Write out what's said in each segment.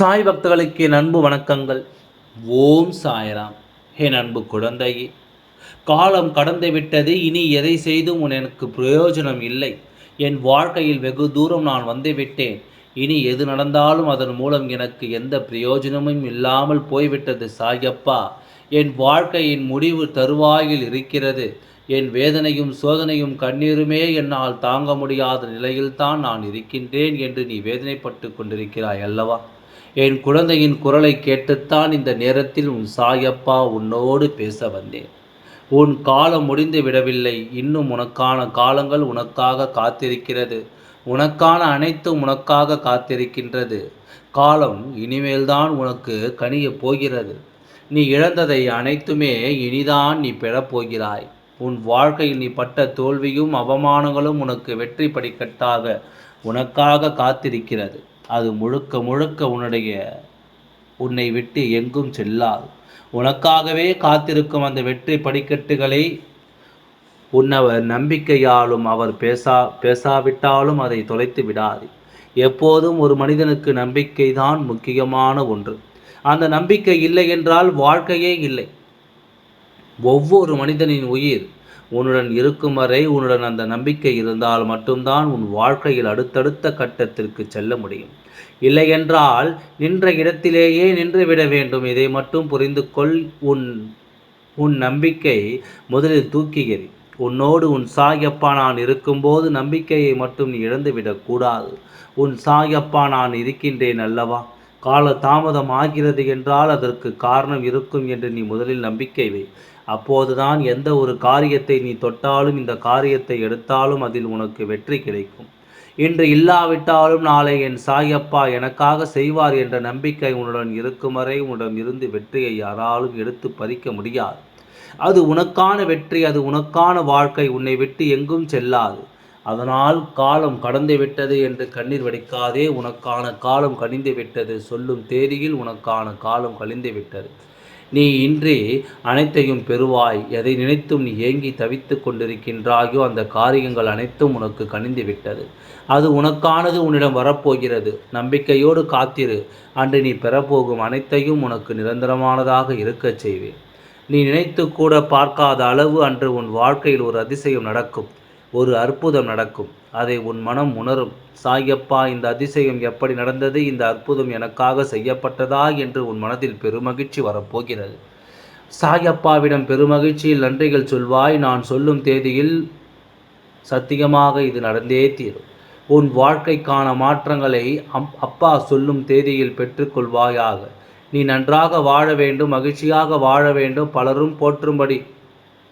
சாய் பக்தர்களுக்கு என் அன்பு வணக்கங்கள். ஓம் சாய்ராம். என் அன்பு குழந்தையே காலம் கடந்து விட்டது இனி எதை செய்தும் உன் எனக்கு பிரயோஜனம் இல்லை. என் வாழ்க்கையில் வெகு தூரம் நான் வந்துவிட்டேன் இனி எது நடந்தாலும் அதன் மூலம் எனக்கு எந்த பிரயோஜனமும் இல்லாமல் போய்விட்டது சாயப்பா. என் வாழ்க்கையின் முடிவு தருவாயில் இருக்கிறது. என் வேதனையும் சோதனையும் கண்ணீருமே என்னால் தாங்க முடியாத நிலையில்தான் நான் இருக்கின்றேன் என்று நீ வேதனைப்பட்டு கொண்டிருக்கிறாய் அல்லவா? என் குழந்தையின் குரலை கேட்டுத்தான் இந்த நேரத்தில் உன் சாயப்பா உன்னோடு பேச வந்தேன். உன் காலம் முடிந்து விடவில்லை. இன்னும் உனக்கான காலங்கள் உனக்காக காத்திருக்கிறது. உனக்கான அனைத்தும் உனக்காக காத்திருக்கின்றது. காலம் இனிமேல்தான் உனக்கு கனியப் போகிறது. நீ இழந்ததை அனைத்துமே இனிதான் நீ பெறப்போகிறாய் உன் வாழ்க்கையில் நீ பட்ட தோல்வியும் அவமானங்களும் உனக்கு வெற்றி படிக்கட்டாக உனக்காக காத்திருக்கிறது. அது முழுக்க முழுக்க உன்னுடைய உன்னை விட்டு எங்கும் செல்லாது. உனக்காகவே காத்திருக்கும் அந்த வெற்றி படிக்கட்டுகளை உன்னவர் நம்பிக்கையாலும் அவர் பேசா பேசாவிட்டாலும் அதை தொலைத்து விடாது. எப்போதும் ஒரு மனிதனுக்கு நம்பிக்கை தான் முக்கியமான ஒன்று. அந்த நம்பிக்கை இல்லை என்றால் வாழ்க்கையே இல்லை. ஒவ்வொரு மனிதனின் உயிர். உன்னுடன் இருக்கும் வரை உன்னுடன் அந்த நம்பிக்கை இருந்தால் மட்டும்தான் உன் வாழ்க்கையில் அடுத்தடுத்த கட்டத்திற்கு செல்ல முடியும். இல்லையென்றால் நின்ற இடத்திலேயே நின்றுவிட வேண்டும். இதை மட்டும் புரிந்து கொள். உன் உன் நம்பிக்கை முதலில் தூக்கியது உன்னோடு உன் சாயப்பா நான் இருக்கும்போது நம்பிக்கையை மட்டும் நீ இழந்துவிடக்கூடாது. உன் சாயப்பா நான் இருக்கின்றேன் அல்லவா? கால தாமதம் ஆகிறது என்றால் அதற்கு காரணம் இருக்கும் என்று நீ முதலில் நம்பிக்கை வை. அப்போதுதான் எந்த ஒரு காரியத்தை நீ தொட்டாலும் இந்த காரியத்தை எடுத்தாலும் அதில் உனக்கு வெற்றி கிடைக்கும். இன்று இல்லாவிட்டாலும் நாளை என் சாயப்பா எனக்காக செய்வார் என்ற நம்பிக்கை உன்னுடன் இருக்கும் வரை உன்னிடம் இருந்து வெற்றியை யாராலும் எடுத்து பறிக்க முடியாது. அது உனக்கான வெற்றி அது உனக்கான வாழ்க்கை உன்னை விட்டு எங்கும் செல்லாது. அதனால் காலம் கடந்து விட்டது என்று கண்ணீர் வடிக்காதே உனக்கான காலம் கழிந்து விட்டது. சொல்லும் தேதியில் உனக்கான காலம் கழிந்து விட்டது. நீ இன்றி அனைத்தையும் பெறுவாய். எதை நினைத்தும் நீ ஏங்கி தவித்து கொண்டிருக்கின்றாயோ அந்த காரியங்கள் அனைத்தும் உனக்கு கணிந்து விட்டது. அது உனக்கானது உன்னிடம் வரப்போகிறது. நம்பிக்கையோடு காத்திரு. அன்று நீ பெறப்போகும் அனைத்தையும் உனக்கு நிரந்தரமானதாக இருக்கச் செய்வேன். நீ நினைத்து கூட பார்க்காத அளவு அன்று உன் வாழ்க்கையில் ஒரு அதிசயம் நடக்கும். ஒரு அற்புதம் நடக்கும். அதை உன் மனம் உணரும். சாயப்பா இந்த அதிசயம் எப்படி நடந்தது? இந்த அற்புதம் எனக்காக செய்யப்பட்டதா? என்று உன் மனதில் பெருமகிழ்ச்சி வரப்போகிறது. சாயப்பாவிடம் பெருமகிழ்ச்சியில் நன்றிகள் சொல்வாய். நான் சொல்லும் தேதியில் சத்தியமாக இது நடந்தே தீரும். உன் வாழ்க்கைக்கான மாற்றங்களை அம் அப்பா சொல்லும் தேதியில் பெற்றுக்கொள்வாயாக. நீ நன்றாக வாழ வேண்டும் மகிழ்ச்சியாக வாழ வேண்டும். பலரும் போற்றும்படி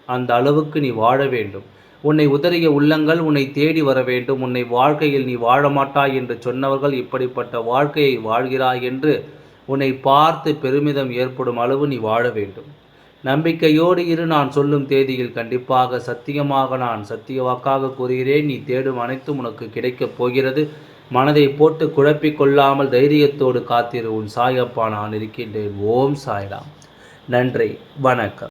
அந்த அளவுக்கு நீ வாழ வேண்டும். உன்னை உதறிய உள்ளங்கள் உன்னை தேடி வர வேண்டும். உன்னை வாழ்க்கையில் நீ வாழ மாட்டாய் என்று சொன்னவர்கள் இப்படிப்பட்ட வாழ்க்கையை வாழ்கிறாய் என்று உன்னை பார்த்து பெருமிதம் ஏற்படும் அளவு நீ வாழ வேண்டும். நம்பிக்கையோடு இரு நான் சொல்லும் தேதியில் கண்டிப்பாக சத்தியமாக நான் சத்திய வாக்காக கூறுகிறேன். நீ தேடும் அனைத்தும் உனக்கு கிடைக்கப் போகிறது. மனதை போட்டு குழப்பிக் கொள்ளாமல் தைரியத்தோடு காத்திரு. உன் சாயப்பா நான் இருக்கின்றேன். ஓம் சாய்ராம். நன்றி. வணக்கம்.